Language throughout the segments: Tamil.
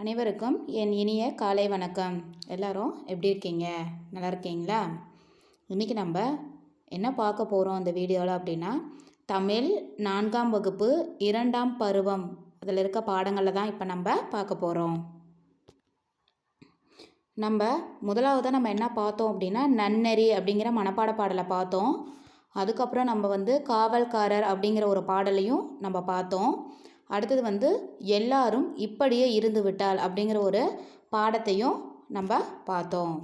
அனைவருக்கும் என் இனிய காலை வணக்கம். எல்லாரும் எப்படி இருக்கீங்க? நல்லா இருக்கீங்களா? இன்றைக்கி நம்ம என்ன பார்க்க போகிறோம் இந்த வீடியோவில் அப்படின்னா தமிழ் நான்காம் வகுப்பு இரண்டாம் பருவம் அதில் இருக்க பாடங்களில் தான் இப்போ நம்ம பார்க்க போகிறோம் நம்ம முதலாவதாக நம்ம என்ன பார்த்தோம் அப்படின்னா நன்னெறி அப்படிங்கிற மனப்பாட பாடலை பார்த்தோம். அதுக்கப்புறம் நம்ம வந்து காவல்காரர் அப்படிங்கிற ஒரு பாடலையும் நம்ம பார்த்தோம். அடுத்தது வந்து எல்லாரும் இப்படியே இருந்து விட்டால் அப்படிங்கிற ஒரு பாடத்தையும் நம்ம பார்த்தோம்.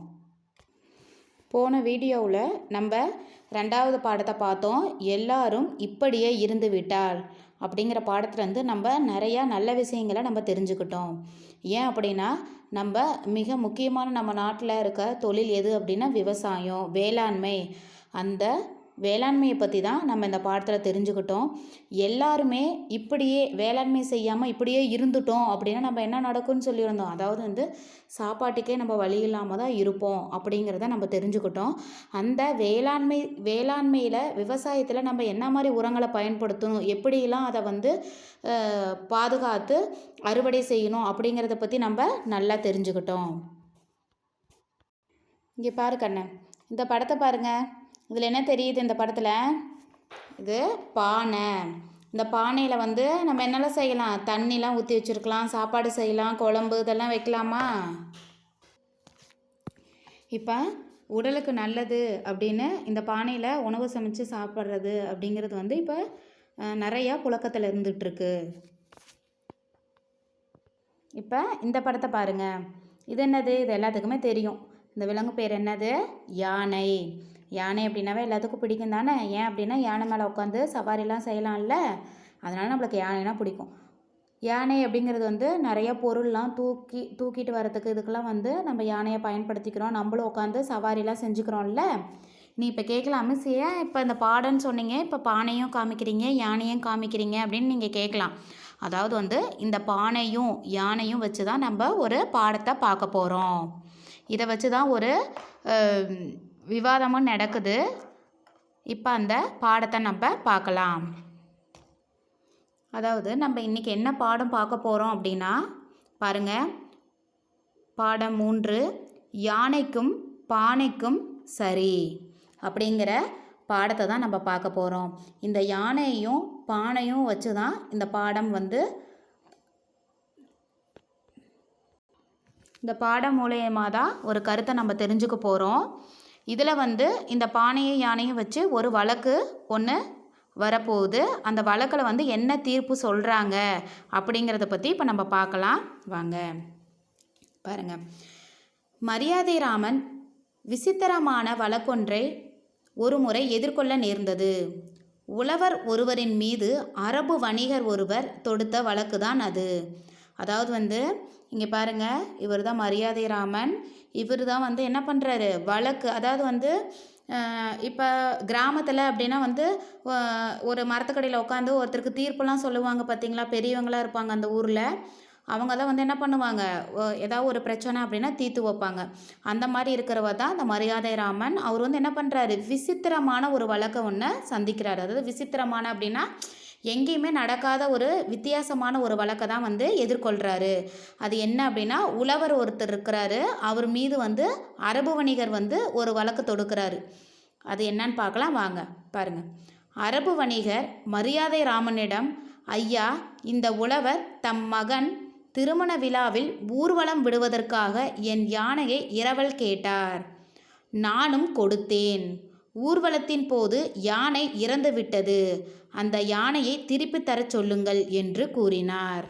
போன வீடியோவில் நம்ம ரெண்டாவது பாடத்தை பார்த்தோம். எல்லாரும் இப்படியே இருந்து விட்டால் அப்படிங்கிற பாடத்துலேருந்து நம்ம நிறையா நல்ல விஷயங்களை நம்ம தெரிஞ்சுக்கிட்டோம். ஏன் அப்படின்னா நம்ம மிக முக்கியமான நம்ம நாட்டில் இருக்க தொழில் எது அப்படின்னா விவசாயம் வேளாண்மை. அந்த வேளாண்மையை பற்றி தான் நம்ம இந்த பாடத்தில் தெரிஞ்சுக்கிட்டோம். எல்லாருமே இப்படியே வேளாண்மை செய்யாமல் இப்படியே இருந்துட்டோம் அப்படின்னா நம்ம என்ன நடக்கும்னு சொல்லியிருந்தோம். அதாவது வந்து சாப்பாட்டுக்கே நம்ம வழி இல்லாமல் தான் இருப்போம் அப்படிங்கிறத நம்ம தெரிஞ்சுக்கிட்டோம். அந்த வேளாண்மை வேளாண்மையில் விவசாயத்தில் நம்ம என்ன மாதிரி உரங்களை பயன்படுத்தணும் எப்படிலாம் அதை வந்து பாதுகாத்து அறுவடை செய்யணும் அப்படிங்கிறத பற்றி நம்ம நல்லா தெரிஞ்சுக்கிட்டோம். இங்கே பாரு கண்ணன் இந்த படத்தை பாருங்க. இதில் என்ன தெரியுது இந்த படத்தில்? இது பானை. இந்த பானையில் வந்து நம்ம என்னெல்லாம் செய்யலாம்? தண்ணிலாம் ஊற்றி வச்சுருக்கலாம் சாப்பாடு செய்யலாம் குழம்பு இதெல்லாம் வைக்கலாமா? இப்போ உடலுக்கு நல்லது அப்படின்னு இந்த பானையில் உணவு சமைச்சு சாப்பிட்றது அப்படிங்கிறது வந்து இப்போ நிறையா புழக்கத்தில் இருந்துகிட்ருக்கு. இப்போ இந்த படத்தை பாருங்கள் இது என்னது? இது எல்லாத்துக்குமே தெரியும். இந்த விலங்கு பேர் என்னது? யானை. யானை அப்படின்னாவே எல்லாத்துக்கும் பிடிக்கும் தானே? ஏன் அப்படின்னா யானை மேலே உட்காந்து சவாரிலாம் செய்யலாம்ல. அதனால் நம்மளுக்கு யானைனா பிடிக்கும். யானை அப்படிங்கிறது வந்து நிறைய பொருள்லாம் தூக்கி தூக்கிட்டு வரத்துக்கு இதுக்கெல்லாம் வந்து நம்ம யானையை பயன்படுத்திக்கிறோம். நம்மளும் உட்காந்து சவாரிலாம் செஞ்சுக்கிறோம்ல. நீ இப்போ கேட்கலாம் மிஸ் ஏன் இப்போ இந்த பாடன்னு சொன்னீங்க. இப்போ பானையும் காமிக்கிறீங்க யானையும் காமிக்கிறீங்க அப்படின்னு நீங்கள் கேட்கலாம். அதாவது வந்து இந்த பானையும் யானையும் வச்சு தான் நம்ம ஒரு பாடத்தை பார்க்க போகிறோம் இதை வச்சு தான் ஒரு விவாதமும் நடக்குது. இப்போ அந்த பாடத்தை நம்ம பார்க்கலாம். அதாவது நம்ம இன்றைக்கி என்ன பாடம் பார்க்க போகிறோம் அப்படின்னா பாருங்கள் பாடம் மூன்று யானைக்கும் பானைக்கும் சரி அப்படிங்கிற பாடத்தை தான் நம்ம பார்க்க போகிறோம் இந்த யானையும் பானையும் வச்சு தான் இந்த பாடம் வந்து இந்த பாடம் மூலயமா தான் ஒரு கருத்தை நம்ம தெரிஞ்சுக்க போகிறோம் இதில் வந்து இந்த பானையை யானையும் வச்சு ஒரு வழக்கு ஒன்று வரப்போகுது. அந்த வழக்கில் வந்து என்ன தீர்ப்பு சொல்கிறாங்க அப்படிங்கிறத பற்றி இப்போ நம்ம பார்க்கலாம். வாங்க. பாருங்க. மரியாதை ராமன் விசித்திரமான வழக்கொன்றை ஒரு முறை எதிர்கொள்ள நேர்ந்தது. உழவர் ஒருவரின் மீது அரபு வணிகர் ஒருவர் தொடுத்த வழக்கு தான் அது. அதாவது வந்து இங்கே பாருங்க இவர் தான் மரியாதை ராமன். இவர் தான் வந்து என்ன பண்ணுறாரு வழக்கு அதாவது வந்து இப்போ கிராமத்தில் அப்படின்னா வந்து ஒரு மரத்துக்கடியில் உட்காந்து ஒருத்தருக்கு தீர்ப்புலாம் சொல்லுவாங்க பார்த்தீங்களா பெரியவங்களாம் இருப்பாங்க அந்த ஊரில். அவங்க தான் வந்து என்ன பண்ணுவாங்க? ஒ- ஏதாவது ஒரு பிரச்சனை அப்படின்னா தீர்த்து வைப்பாங்க. அந்த மாதிரி இருக்கிறவ தான் அந்த மரியாதை ராமன். அவர் வந்து என்ன பண்ணுறாரு விசித்திரமான ஒரு வழக்கை ஒன்று சந்திக்கிறார். அதாவது விசித்திரமான அப்படின்னா எங்கேயுமே நடக்காத ஒரு வித்தியாசமான ஒரு வழக்கை தான் வந்து எதிர்கொள்கிறாரு அது என்ன அப்படின்னா உழவர் ஒருத்தர் இருக்கிறாரு. அவர் மீது வந்து அரபு வணிகர் வந்து ஒரு வழக்கு தொடுக்கிறாரு. அது என்னன்னு பார்க்கலாம். வாங்க பாருங்கள் அரபு வணிகர் மரியாதை ராமனிடம் ஐயா இந்த உழவர் தம் மகன் திருமண விழாவில் ஊர்வலம் விடுவதற்காக என் யானையை இரவல் கேட்டார். நானும் கொடுத்தேன். ஊர்வலத்தின் போது யானை இறந்து விட்டது அந்த யானையை திருப்பி தரச் சொல்லுங்கள் என்று கூறினார்.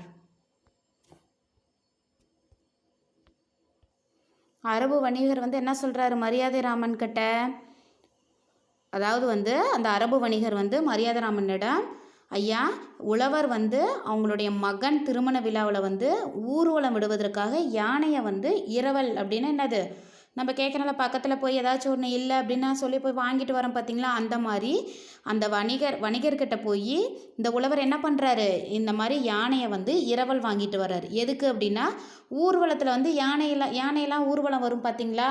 அரபு வணிகர் வந்து என்ன சொல்கிறாரு மரியாதை ராமன் கிட்ட? அதாவது வந்து அந்த அரபு வணிகர் வந்து மரியாதை ராமனிடம் ஐயா உழவர் வந்து அவங்களுடைய மகன் திருமண விழாவில் வந்து ஊர்வலம் விடுவதற்காக யானையை வந்து இரவல் அப்படின்னு என்னது? நம்ம கேட்குறனால பக்கத்தில் போய் ஏதாச்சும் ஒன்று இல்லை அப்படின்னா சொல்லி போய் வாங்கிட்டு வரோம் பார்த்தீங்களா அந்த மாதிரி அந்த வணிகர் வணிகர்கிட்ட போய் இந்த உழவர் என்ன பண்ணுறாரு இந்த மாதிரி யானையை வந்து இரவல் வாங்கிட்டு வர்றாரு. எதுக்கு அப்படின்னா ஊர்வலத்தில் வந்து யானையெல்லாம் யானையெல்லாம் ஊர்வலம் வரும் பார்த்தீங்களா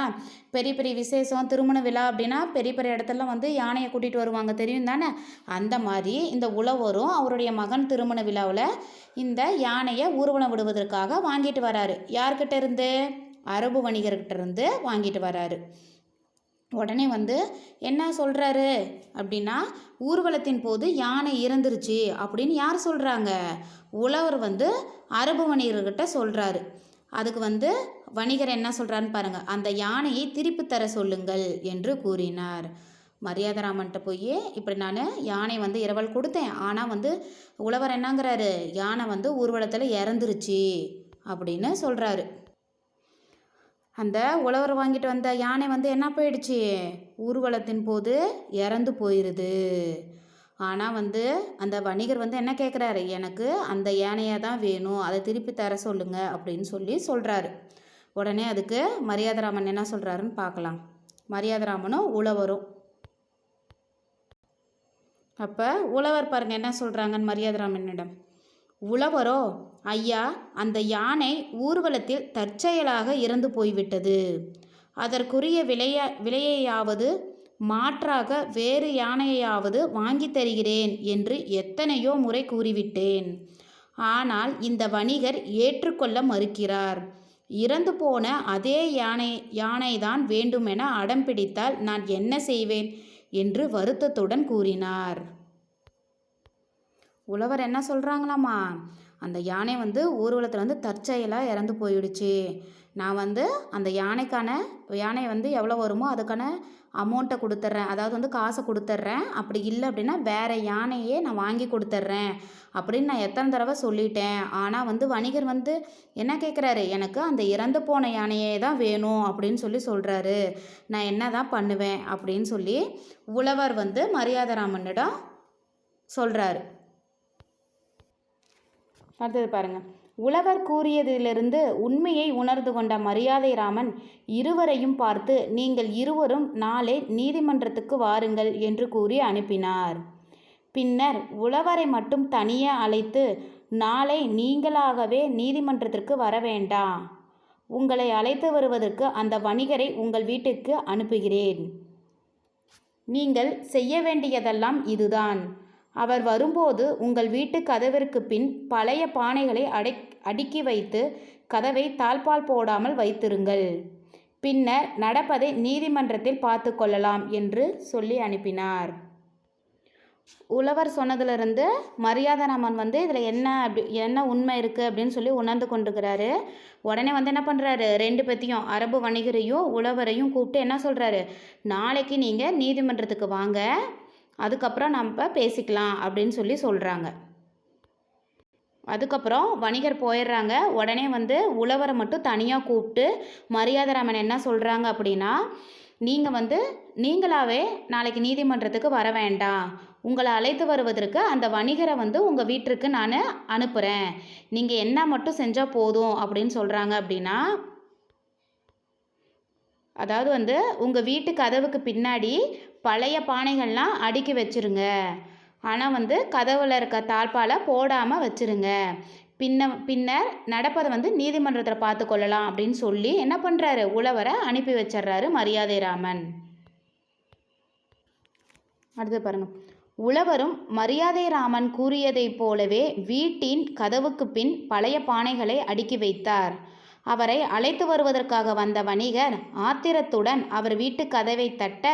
பெரிய பெரிய விசேஷம் திருமண விழா அப்படின்னா பெரிய பெரிய இடத்துலலாம் வந்து யானையை கூட்டிகிட்டு வருவாங்க. தெரியும் தானே? அந்த மாதிரி இந்த உழவரும் அவருடைய மகன் திருமண விழாவில் இந்த யானையை ஊர்வலம் விடுவதற்காக வாங்கிட்டு வராரு யார்கிட்ட இருந்து? அரபு வணிகர்கிட்ட இருந்து வாங்கிட்டு வராரு. உடனே வந்து என்ன சொல்கிறாரு அப்படின்னா ஊர்வலத்தின் போது யானை இறந்துருச்சு அப்படின்னு யார் சொல்கிறாங்க உழவர் வந்து அரபு வணிகர்கிட்ட சொல்கிறாரு அதுக்கு வந்து வணிகர் என்ன சொல்கிறாருன்னு பாருங்கள் அந்த யானையை திருப்பி தர சொல்லுங்கள் என்று கூறினார். மரியாதராமன்ட்ட போய் இப்படி நான் யானை வந்து இரவல் கொடுத்தேன். ஆனால் வந்து உழவர் என்னங்கிறாரு? யானை வந்து ஊர்வலத்தில் இறந்துருச்சு அப்படின்னு சொல்கிறாரு அந்த உழவர் வாங்கிட்டு வந்த யானை வந்து என்ன போயிடுச்சு? ஊர்வலத்தின் போது இறந்து போயிடுது ஆனால் வந்து அந்த வணிகர் வந்து என்ன கேட்குறாரு எனக்கு அந்த யானையாக தான் வேணும். அதை திருப்பி தர சொல்லுங்க அப்படின்னு சொல்லி சொல்கிறாரு உடனே அதுக்கு மரியாதராமன் என்ன சொல்கிறாருன்னு பார்க்கலாம். மரியாதராமனும் உழவரும். அப்போ உழவர் பாருங்க என்ன சொல்கிறாங்கன்னு மரியாதராமனிடம். உழவரோ? ஐயா அந்த யானை ஊர்வலத்தில் தற்செயலாக இறந்து போய்விட்டது. அதற்குரிய விலைய விலையையாவது மாற்றாக வேறு யானையாவது வாங்கி தருகிறேன் என்று எத்தனையோ முறை கூறிவிட்டேன். ஆனால் இந்த வணிகர் ஏற்றுக்கொள்ள மறுக்கிறார். இறந்து போன அதே யானை யானைதான் வேண்டுமென அடம் பிடித்தால் நான் என்ன செய்வேன்? என்று வருத்தத்துடன் கூறினார். உழவர் என்ன சொல்கிறாங்களாம்மா அந்த யானை வந்து ஊர்வலத்தில் வந்து தற்செயலாக இறந்து போயிடுச்சு. நான் வந்து அந்த யானைக்கான யானை வந்து எவ்வளோ வருமோ அதுக்கான அமௌண்ட்டை கொடுத்துட்றேன் அதாவது வந்து காசை கொடுத்துட்றேன் அப்படி இல்லை அப்படின்னா வேறு யானையே நான் வாங்கி கொடுத்துட்றேன் அப்படின்னு நான் எத்தனை தடவை சொல்லிட்டேன். ஆனால் வந்து வணிகர் வந்து என்ன கேட்குறாரு எனக்கு அந்த இறந்து போன யானையே தான் வேணும் அப்படின்னு சொல்லி சொல்கிறாரு நான் என்ன தான் பண்ணுவேன் அப்படின்னு சொல்லி உழவர் வந்து மரியாதராமனிடம் சொல்கிறாரு அடுத்தது பாருங்க. உழவர் கூறியதிலிருந்து உண்மையை உணர்ந்து கொண்ட மரியாதை ராமன் இருவரையும் பார்த்து நீங்கள் இருவரும் நாளை நீதிமன்றத்துக்கு வாருங்கள் என்று கூறி அனுப்பினார். பின்னர் உழவரை மட்டும் தனியே அழைத்து நாளை நீங்களாகவே நீதிமன்றத்திற்கு வர வேண்டாம். உங்களை அழைத்து வருவதற்கு அந்த வணிகரை உங்கள் வீட்டுக்கு அனுப்புகிறேன். நீங்கள் செய்ய வேண்டியதெல்லாம் இதுதான். அவர் வரும்போது உங்கள் வீட்டு கதவிற்கு பின் பழைய பானைகளை அடை அடுக்கி வைத்து கதவை தாழ்பால் போடாமல் வைத்திருங்கள். பின்னர் நடப்பதை நீதிமன்றத்தில் பார்த்து கொள்ளலாம் என்று சொல்லி அனுப்பினார். உழவர் சொன்னதிலிருந்து மரியாதராமன் வந்து இதில் என்ன அப்படி என்ன உண்மை இருக்குது அப்படின்னு சொல்லி உணர்ந்து கொண்டுக்கிறாரு உடனே வந்து என்ன பண்ணுறாரு ரெண்டு பேத்தையும் அரபு வணிகரையும் உழவரையும் கூப்பிட்டு என்ன சொல்கிறாரு நாளைக்கு நீங்கள் நீதிமன்றத்துக்கு வாங்க. அதுக்கப்புறம் நம்ம பேசிக்கலாம் அப்படின்னு சொல்லி சொல்கிறாங்க அதுக்கப்புறம் வணிகர் போயிடுறாங்க. உடனே வந்து உழவரை மட்டும் தனியாக கூப்பிட்டு மரியாதராமன் என்ன சொல்கிறாங்க அப்படின்னா நீங்கள் வந்து நீங்களாவே நாளைக்கு நீதிமன்றத்துக்கு வர வேண்டாம். உங்களை அழைத்து வருவதற்கு அந்த வணிகரை வந்து உங்கள் வீட்டிற்கு நான் அனுப்புகிறேன் நீங்கள் என்ன மட்டும் செஞ்சால் போதும் அப்படின்னு சொல்கிறாங்க அப்படின்னா அதாவது வந்து உங்கள் வீட்டு கதவுக்கு பின்னாடி பழைய பானைகள்லாம் அடுக்கி வச்சுருங்க. ஆனால் வந்து கதவில் இருக்க தாழ்பாலை போடாமல் வச்சுருங்க. பின்ன பின்னர் நடப்பதை வந்து நீதிமன்றத்தில் பார்த்து கொள்ளலாம் அப்படின்னு சொல்லி என்ன பண்ணுறாரு உழவரை அனுப்பி வச்சிடுறாரு மரியாதை ராமன். அடுத்து பாருங்க. உழவரும் மரியாதை ராமன் கூறியதைப் போலவே வீட்டின் கதவுக்கு பின் பழைய பானைகளை அடுக்கி வைத்தார். அவரை அழைத்து வருவதற்காக வந்த வணிகர் ஆத்திரத்துடன் அவர் வீட்டு கதவை தட்ட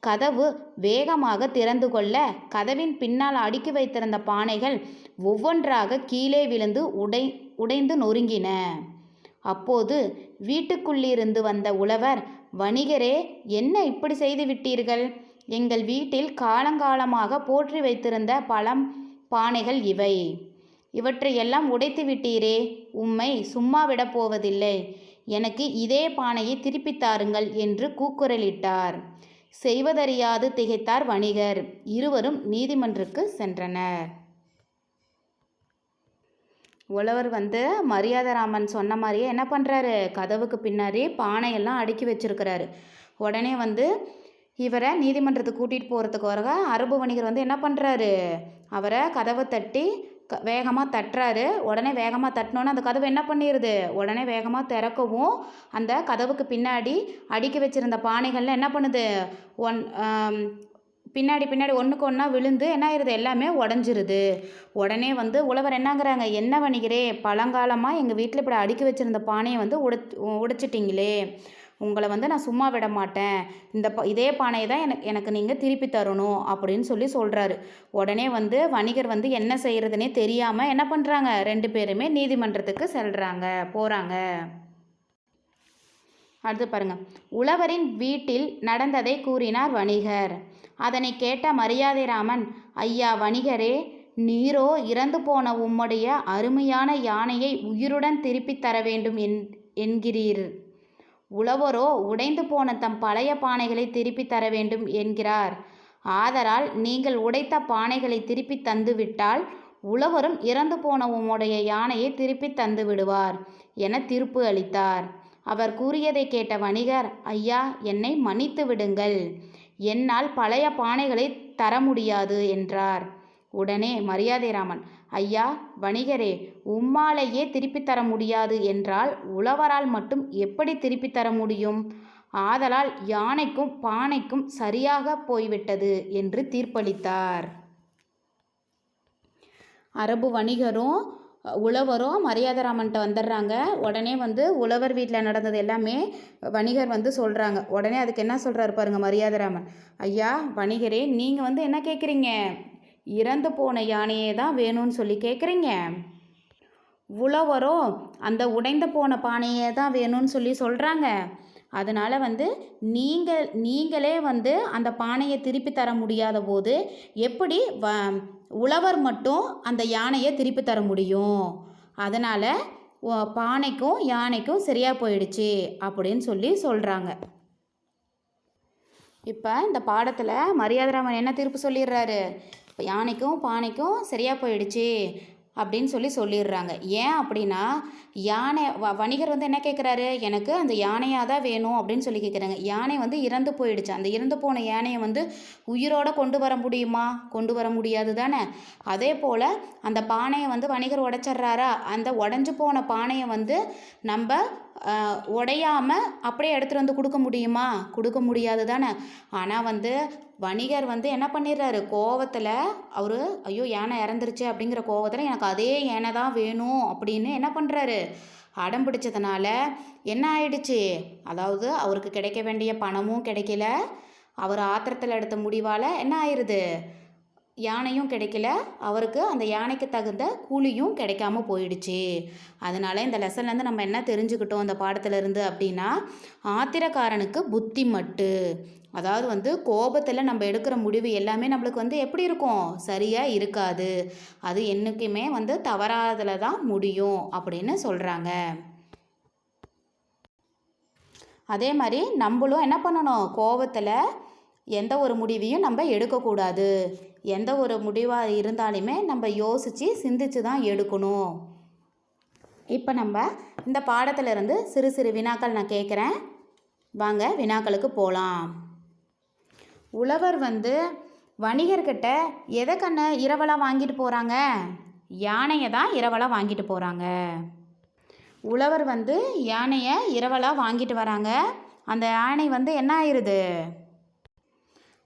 கதவு வேகமாக திறந்து கொள்ள கதவின் பின்னால் அடுக்கி வைத்திருந்த பானைகள் ஒவ்வொன்றாக கீழே விழுந்து உடை உடைந்து நொறுங்கின. அப்போது வீட்டுக்குள்ளிருந்து வந்த உழவர் வணிகரே என்ன இப்படி செய்து விட்டீர்கள்? எங்கள் வீட்டில் காலங்காலமாக போற்றி வைத்திருந்த பழம் பானைகள் இவை. இவற்றையெல்லாம் உடைத்து விட்டீரே உம்மை சும்மா விடப் போவதில்லை எனக்கு இதே பானையை திருப்பித் தாருங்கள் என்று கூக்குரலிட்டார். செய்வதறியாது திகைத்தார் வணிகர். இருவரும் நீதிமன்றுக்கு சென்றனர். உழவர் வந்து மரியாதராமன் சொன்ன மாதிரியே என்ன பண்ணுறாரு கதவுக்கு பின்னாடி பானையெல்லாம் அடுக்கி வச்சிருக்கிறாரு. உடனே வந்து இவரை நீதிமன்றத்துக்கு கூட்டிகிட்டு போகிறதுக்கு வரக அரபு வணிகர் வந்து என்ன பண்ணுறாரு அவரை கதவை தட்டி வேகமாக தட்டுறாரு. உடனே வேகமாக தட்டினோன்னு அந்த கதவு என்ன பண்ணிடுது உடனே வேகமாக திறக்கவும் அந்த கதவுக்கு பின்னாடி அடுக்கி வச்சிருந்த பானைகள்லாம் என்ன பண்ணுது? ஒன் பின்னாடி பின்னாடி ஒன்றுக்கு ஒன்றா விழுந்து என்ன ஆயிடுது எல்லாமே உடஞ்சிருது. உடனே வந்து உழவர் என்னங்கிறாங்க? என்ன வணிகரே? பழங்காலமாக எங்கள் வீட்டில் இப்படி அடுக்கி வச்சிருந்த பானையை வந்து உடச் உடைச்சிட்டிங்களே. உங்களை வந்து நான் சும்மா விட மாட்டேன். இந்த ப இதே பானையை தான் எனக்கு எனக்கு நீங்கள் திருப்பி தரணும் அப்படின்னு சொல்லி சொல்கிறாரு உடனே வந்து வணிகர் வந்து என்ன செய்கிறதுனே தெரியாமல் என்ன பண்ணுறாங்க ரெண்டு பேருமே நீதிமன்றத்துக்கு செல்கிறாங்க போகிறாங்க அடுத்து பாருங்கள் உழவரின் வீட்டில் நடந்ததை கூறினார் வணிகர். அதனை கேட்ட மரியாதை ராமன் ஐயா வணிகரே நீரோ இறந்து போன உம்முடைய அருமையான யானையை உயிருடன் திருப்பித் தர வேண்டும் என் என்கிறீர். உழவரோ உடைந்து போன தம் பழைய பானைகளை திருப்பித் தர வேண்டும் என்கிறார். ஆதலால் நீங்கள் உடைத்த பானைகளை திருப்பி தந்துவிட்டால் உழவரும் இறந்து போன உம்முடைய யானையை திருப்பி தந்து விடுவார் என திருப்பு அளித்தார். அவர் கூறியதை கேட்ட வணிகர் ஐயா என்னை மன்னித்து விடுங்கள். என்னால் பழைய பானைகளை தர முடியாது என்றார். உடனே மரியாதை ராமன் ஐயா வணிகரே உம்மாலேயே திருப்பித் தர முடியாது என்றால் உழவரால் மட்டும் எப்படி திருப்பித் தர முடியும்? ஆதலால் யானைக்கும் பானைக்கும் சரியாக போய்விட்டது என்று தீர்ப்பளித்தார். அரபு வணிகரும் உழவரும் மரியாதராமன்ட்ட வந்துடுறாங்க உடனே வந்து உழவர் வீட்டில் நடந்தது எல்லாமே வணிகர் வந்து சொல்கிறாங்க உடனே அதுக்கு என்ன சொல்கிறாரு பாருங்க மரியாதராமன் ஐயா வணிகரே நீங்கள் வந்து என்ன கேட்குறீங்க இறந்து போன யானையே தான் வேணும்னு சொல்லி கேட்குறீங்க உழவரோ அந்த உடைந்து போன பானையே தான் வேணும்னு சொல்லி சொல்கிறாங்க அதனால் வந்து நீங்கள் நீங்களே வந்து அந்த பானையை திருப்பி தர முடியாத போது எப்படி வ உழவர் மட்டும் அந்த யானையை திருப்பி தர முடியும்? அதனால் பானைக்கும் யானைக்கும் சரியாக போயிடுச்சு அப்படின்னு சொல்லி சொல்கிறாங்க இப்போ இந்த பாடத்தில் மரியாதராமன் என்ன தீர்ப்பு சொல்லிடுறாரு? யானைக்கும் பானைக்கும் சரியாக போயிடுச்சு அப்படின்னு சொல்லி சொல்லிடுறாங்க. ஏன் அப்படின்னா யானை வ வணிகர் வந்து என்ன கேட்குறாரு எனக்கு அந்த யானையாக தான் வேணும் அப்படின்னு சொல்லி கேட்குறாங்க யானை வந்து இறந்து போயிடுச்சு. அந்த இறந்து போன யானையை வந்து உயிரோட கொண்டு வர முடியுமா? கொண்டு வர முடியாது தானே? அதே போல் அந்த பானையை வந்து வணிகர் உடைச்சிட்றாரா? அந்த உடஞ்சி போன பானையை வந்து நம்ம உடையாமல் அப்படியே எடுத்துகிட்டு வந்து கொடுக்க முடியுமா? கொடுக்க முடியாது தானே. ஆனால் வந்து வணிகர் வந்து என்ன பண்ணிடுறாரு? கோவத்தில் அவர் ஐயோ யானை இறந்துருச்சு அப்படிங்கிற கோவத்தில் எனக்கு அதே யானை தான் வேணும் அப்படின்னு என்ன பண்ணுறாரு அடம் பிடிச்சதுனால என்ன ஆயிடுச்சு? அதாவது அவருக்கு கிடைக்க வேண்டிய பணமும் கிடைக்கல. அவர் ஆத்திரத்தில் எடுத்த முடிவால் என்ன ஆயிடுது யானையும் கிடைக்கல. அவருக்கு அந்த யானைக்கு தகுந்த கூலியும் கிடைக்காம போயிடுச்சு. அதனால் இந்த லெசன்லேருந்து நம்ம என்ன தெரிஞ்சுக்கிட்டோம் அந்த பாடத்துலேருந்து அப்படின்னா ஆத்திரக்காரனுக்கு புத்தி மட்டு. அதாவது வந்து கோபத்தில் நம்ம எடுக்கிற முடிவு எல்லாமே நம்மளுக்கு வந்து எப்படி இருக்கும்? சரியாக இருக்காது. அது என்றைக்குமே வந்து தவறாததில் தான் முடியும் அப்படின்னு சொல்கிறாங்க அதே மாதிரி நம்மளும் என்ன பண்ணணும்? கோபத்தில் எந்த ஒரு முடிவையும் நம்ம எடுக்கக்கூடாது. எந்த ஒரு முடிவாக இருந்தாலுமே நம்ம யோசித்து சிந்திச்சு தான் எடுக்கணும். இப்போ நம்ம இந்த பாடத்திலிருந்து சிறு சிறு வினாக்கள் நான் கேட்குறேன் வாங்க வினாக்களுக்கு போகலாம் உழவர் வந்து வணிகர்கிட்ட எதை கண்ண இரவலாக வாங்கிட்டு போகிறாங்க யானையை தான் இரவலாக வாங்கிட்டு போகிறாங்க உழவர் வந்து யானையை இரவலாக வாங்கிட்டு வராங்க. அந்த யானை வந்து என்ன ஆயிடுது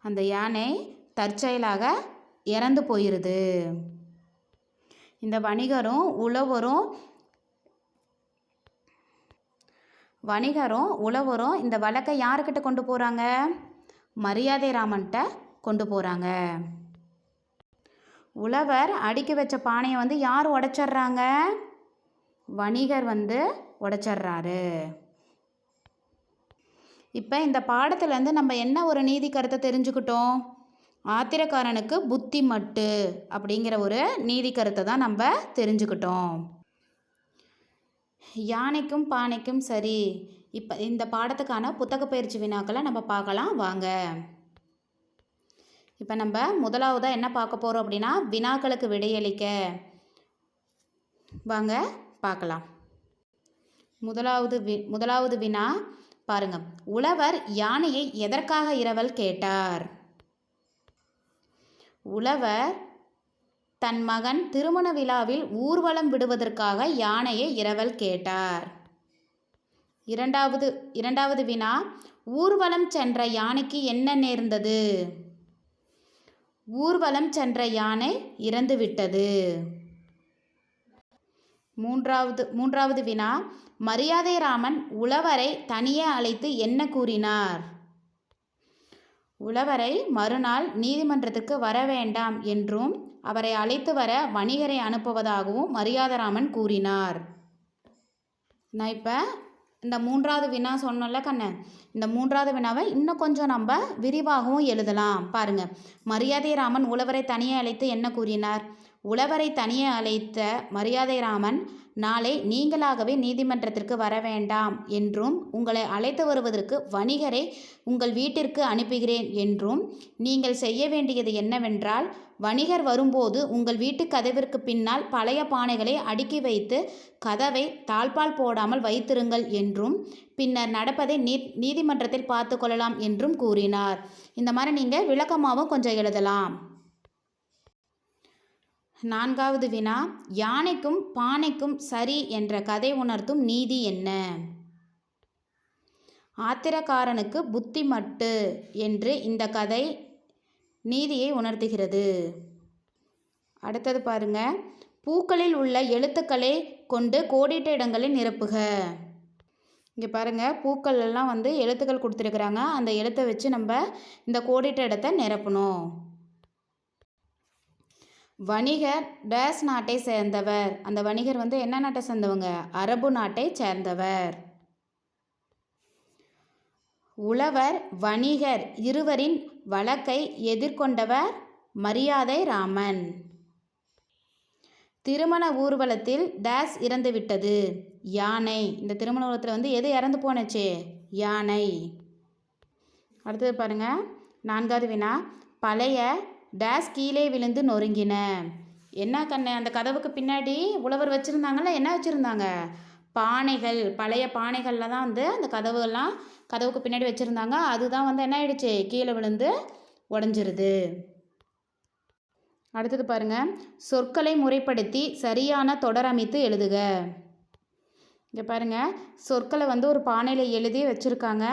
அந்த யானை தற்செயலாக இறந்து போயிடுது இந்த வணிகரும் உழவரும் வணிகரும் உழவரும் இந்த வழக்கை யாருக்கிட்ட கொண்டு போகிறாங்க மரியாதை ராமன்கிட்ட கொண்டு போகிறாங்க உழவர் அடுக்கி வச்ச பானையை வந்து யார் உடைச்சிட்றாங்க? வணிகர் வந்து உடைச்சிட்றாரு. இப்போ இந்த பாடத்துலேருந்து நம்ம என்ன ஒரு நீதி கருத்தை தெரிஞ்சுக்கிட்டோம்? ஆத்திரக்காரனுக்கு புத்தி மட்டு அப்படிங்கிற ஒரு நீதி கருத்தை தான் நம்ம தெரிஞ்சுக்கிட்டோம். யானைக்கும் பானைக்கும் சரி இப்போ இந்த பாடத்துக்கான புத்தக பயிற்சி வினாக்களை நம்ம பார்க்கலாம் வாங்க. இப்போ நம்ம முதலாவதாக என்ன பார்க்க போகிறோம் அப்படின்னா வினாக்களுக்கு விடையளிக்க. வாங்க பார்க்கலாம். முதலாவது வி முதலாவது வினா பாருங்க. உழவர் யானையை எதற்காக இரவல் கேட்டார்? உழவர் தன் மகன் திருமண விழாவில் ஊர்வலம் விடுவதற்காக யானையை இரவல் கேட்டார். இரண்டாவது இரண்டாவது வினா ஊர்வலம் சென்ற யானைக்கு என்ன நேர்ந்தது? ஊர்வலம் சென்ற யானை இறந்துவிட்டது. மூன்றாவது மூன்றாவது வினா. மரியாதை ராமன் உழவரை தனியே அழைத்து என்ன கூறினார்? உழவரை மறுநாள் நீதிமன்றத்துக்கு வர வேண்டாம் என்றும் அவரை அழைத்து வர வணிகரை அனுப்புவதாகவும் மரியாதராமன் கூறினார். நான் இப்போ இந்த மூன்றாவது வினா சொன்னோம்ல கண்ணன் இந்த மூன்றாவது வினாவை இன்னும் கொஞ்சம் நம்ம விரிவாகவும் எழுதலாம். பாருங்க. மரியாதை ராமன் உழவரை தனியே அழைத்து என்ன கூறினார்? உழவரை தனியே அழைத்த மரியாதை ராமன் நாளை நீங்களாகவே நீதிமன்றத்திற்கு வர வேண்டாம் என்றும் உங்களை அழைத்து வருவதற்கு வணிகரை உங்கள் வீட்டிற்கு அனுப்புகிறேன் என்றும் நீங்கள் செய்ய வேண்டியது என்னவென்றால் வணிகர் வரும்போது உங்கள் வீட்டு கதவிற்கு பின்னால் பழைய பானைகளை அடுக்கி வைத்து கதவை தாழ்பால் போடாமல் வைத்திருங்கள் என்றும் பின்னர் நடப்பதை நீ நீதிமன்றத்தில் பார்த்து கொள்ளலாம் என்றும் கூறினார். இந்த மாதிரி நீங்கள் விளக்கமாகவும் கொஞ்சம் எழுதலாம். நான்காவது வினா யானைக்கும் பானைக்கும் சரி என்ற கதை உணர்த்தும் நீதி என்ன? ஆத்திரக்காரனுக்கு புத்தி மட்டு என்று இந்த கதை நீதியை உணர்த்துகிறது. அடுத்தது பாருங்க. பூக்களில் உள்ள எழுத்துக்களை கொண்டு கோடிட்ட இடங்களை நிரப்புக. இங்கே பாருங்கள் பூக்கள் எல்லாம் வந்து எழுத்துக்கள் கொடுத்துருக்குறாங்க. அந்த எழுத்தை வச்சு நம்ம இந்த கோடிட்ட இடத்த நிரப்பணும். வணிகர் டேஸ் நாட்டை சேர்ந்தவர். அந்த வணிகர் வந்து என்ன நாட்டை சேர்ந்தவங்க? அரபு நாட்டை சேர்ந்தவர். உழவர் வணிகர் இருவரின் வழக்கை எதிர்கொண்டவர் மரியாதை ராமன். திருமண ஊர்வலத்தில் டேஸ் இறந்துவிட்டது யானை. இந்த திருமண ஊர்வலத்தில் வந்து எது இறந்து போனச்சு யானை. அடுத்தது பாருங்கள் நான்காவது வினா. பழைய டேஸ் கீழே விழுந்து நொறுங்கின. என்ன கண்ணு அந்த கதவுக்கு பின்னாடி உழவர் வச்சுருந்தாங்கல்ல என்ன வச்சுருந்தாங்க? பானைகள் பழைய பானைகளில் தான் வந்து அந்த கதவுகள்லாம் கதவுக்கு பின்னாடி வச்சுருந்தாங்க. அதுதான் வந்து என்ன ஆயிடுச்சு? கீழே விழுந்து உடஞ்சிருது. அடுத்தது பாருங்க. சொற்களை முறைப்படுத்தி சரியான தொடர் அமைத்து எழுதுக. இங்கே பாருங்கள் சொற்களை வந்து ஒரு பானையில் எழுதி வச்சுருக்காங்க.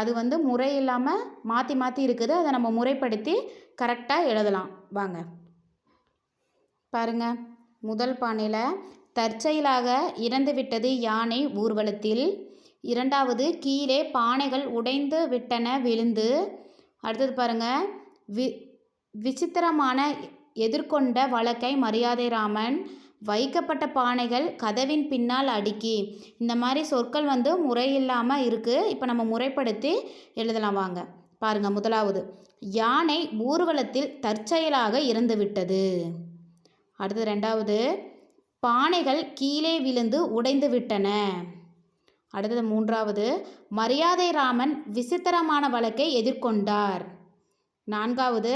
அது வந்து முறை இல்லாமல் மாற்றி மாற்றி இருக்குது. அதை நம்ம முறைப்படுத்தி கரெக்டாக எழுதலாம். வாங்க. பாருங்க முதல் பானையில் தற்செயலாக இறந்து விட்டது யானை ஊர்வலத்தில். இரண்டாவது கீழே பானைகள் உடைந்து விட்டன விழுந்து. அடுத்தது பாருங்க வி விசித்திரமான எதிர்கொண்ட வழக்கை மரியாதை ராமன் வைக்கப்பட்ட பானைகள் கதவின் பின்னால் அடுக்கி. இந்த மாதிரி சொற்கள் வந்து முறையில்லாமல் இருக்குது இப்போ நம்ம முறைப்படுத்தி எழுதலாம் வாங்க. பாருங்க முதலாவது. யானை ஊர்வலத்தில் தற்செயலாக இறந்துவிட்டது அடுத்தது ரெண்டாவது. பானைகள் கீழே விழுந்து உடைந்து விட்டன. அடுத்தது மூன்றாவது. மரியாதை ராமன் விசித்திரமான வழக்கை எதிர்கொண்டார். நான்காவது.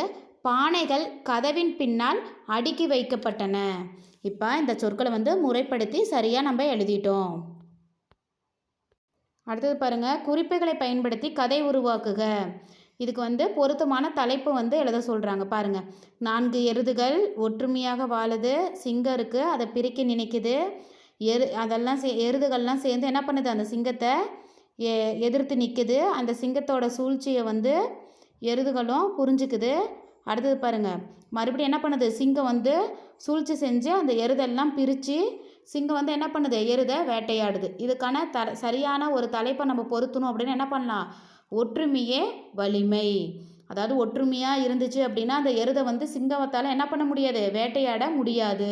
பானைகள் கதவின் பின்னால் அடுக்கி வைக்கப்பட்டன. இப்போ இந்த சொற்களை வந்து முறைப்படுத்தி சரியாக நம்ம எழுதிட்டோம். அடுத்தது பாருங்கள் குறிப்புகளை பயன்படுத்தி கதை உருவாக்குக. இதுக்கு வந்து பொருத்தமான தலைப்பு வந்து எழுத சொல்கிறாங்க பாருங்கள் நான்கு எருதுகள் ஒற்றுமையாக வாழுது சிங்கம் இருக்குது அதை பிரிக்க நினைக்குது. எரு அதெல்லாம் சே எருதுகள்லாம் சேர்ந்து என்ன பண்ணுது? அந்த சிங்கத்தை எ எதிர்த்து நிற்குது அந்த சிங்கத்தோட சூழ்ச்சியை வந்து எருதுகளும் புரிஞ்சுக்குது. அடுத்தது பாருங்கள் மறுபடியும் என்ன பண்ணுது? சிங்கம் வந்து சூழ்ச்சி செஞ்சு அந்த எருதெல்லாம் பிரித்து சிங்கம் வந்து என்ன பண்ணுது? எருதை வேட்டையாடுது. இதுக்கான த சரியான ஒரு தலைப்பை நம்ம பொருத்தணும் அப்படின்னு என்ன பண்ணலாம்? ஒற்றுமையே வலிமை. அதாவது ஒற்றுமையாக இருந்துச்சு அப்படின்னா அந்த எருதை வந்து சிங்கவத்தால் என்ன பண்ண முடியாது? வேட்டையாட முடியாது.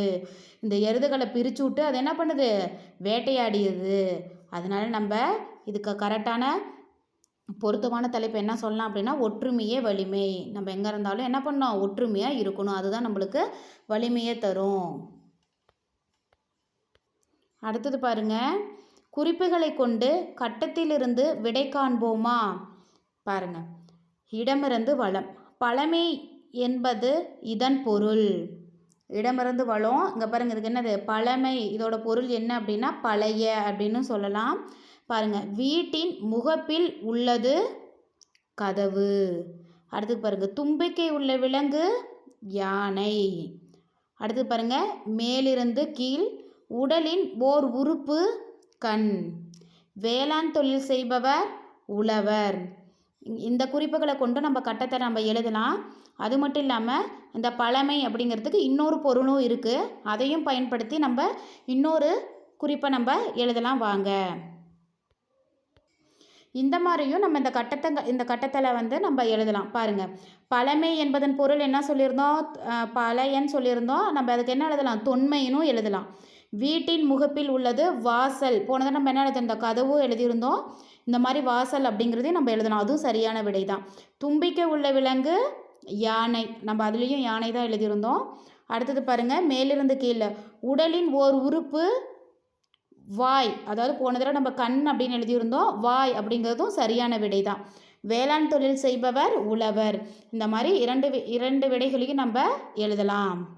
இந்த எருதுகளை பிரித்து விட்டு அது என்ன பண்ணுது? வேட்டையாடியது அதனால் நம்ம இதுக்கு கரெக்டான பொருத்தமான தலைப்பு என்ன சொல்லலாம் அப்படின்னா ஒற்றுமையே வலிமை. நம்ம எங்கே இருந்தாலும் என்ன பண்ணோம் ஒற்றுமையாக இருக்கணும். அதுதான் நம்மளுக்கு வலிமையை தரும். அடுத்தது பாருங்க. குறிப்புகளை கொண்டு கட்டத்திலிருந்து விடை காண்போமா? பாருங்க. இடமிருந்து வளம். பழமை என்பது இதன் பொருள். இடமிருந்து வளம். இங்கே பாருங்க இதுக்கு என்னது? பழமை. இதோட பொருள் என்ன அப்படின்னா பழைய அப்படின்னு சொல்லலாம். பாருங்கள் வீட்டின் முகப்பில் உள்ளது கதவு. அடுத்து பாருங்கள் தும்பிக்கை உள்ள விலங்கு யானை. அடுத்து பாருங்கள் மேலிருந்து கீழ் உடலின் ஓர் உறுப்பு கண். வேளாண் தொழில் செய்பவர் உழவர். இந்த குறிப்புகளை கொண்டு நம்ம கட்டத்தை நம்ம எழுதலாம். அது மட்டும் இல்லாமல் இந்த பழமை அப்படிங்கிறதுக்கு இன்னொரு பொருளும் இருக்குது அதையும் பயன்படுத்தி நம்ம இன்னொரு குறிப்பை நம்ம எழுதலாம். வாங்க. இந்த மாதிரியும் நம்ம இந்த கட்டத்தை இந்த கட்டத்தில் வந்து நம்ம எழுதலாம். பாருங்கள் பழமை என்பதன் பொருள் என்ன சொல்லியிருந்தோம்? பழையன்னு சொல்லியிருந்தோம். நம்ம அதுக்கு என்ன எழுதலாம்? தொன்மையினும் எழுதலாம். வீட்டின் முகப்பில் உள்ளது வாசல். போனதை நம்ம என்ன எழுதுறோம் இந்த கதவும் எழுதியிருந்தோம். இந்த மாதிரி வாசல் அப்படிங்கிறதையும் நம்ம எழுதலாம். அதுவும் சரியான விடை தான். தும்பிக்கை உள்ள விலங்கு யானை. நம்ம அதுலேயும் யானை தான் எழுதியிருந்தோம். அடுத்தது பாருங்கள் மேலிருந்து கீழே. உடலின் ஓர் உறுப்பு வாய். அதாவது போன தடவை நம்ம கண் அப்படின்னு எழுதியிருந்தோம் வாய் அப்படிங்கிறதும் சரியான விடை தான் வேளாண் தொழில் செய்பவர் உழவர். இந்த மாதிரி இரண்டு வி- இரண்டு விடைகளையும் நம்ம எழுதலாம்.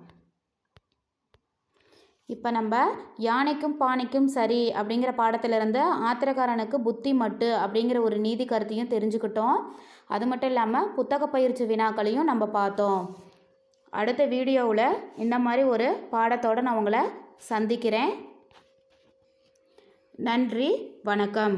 இப்போ நம்ம யானைக்கும் பானைக்கும் சரி அப்படிங்கிற பாடத்திலிருந்து ஆத்திரக்காரனுக்கு புத்தி மட்டு அப்படிங்கிற ஒரு நீதி கருத்தையும் தெரிஞ்சுக்கிட்டோம். அது மட்டும் இல்லாமல் புத்தக பயிற்சி வினாக்களையும் நம்ம பார்த்தோம். அடுத்த வீடியோவில் இந்த மாதிரி ஒரு பாடத்தோடு நான் உங்களை சந்திக்கிறேன். நன்றி வணக்கம்.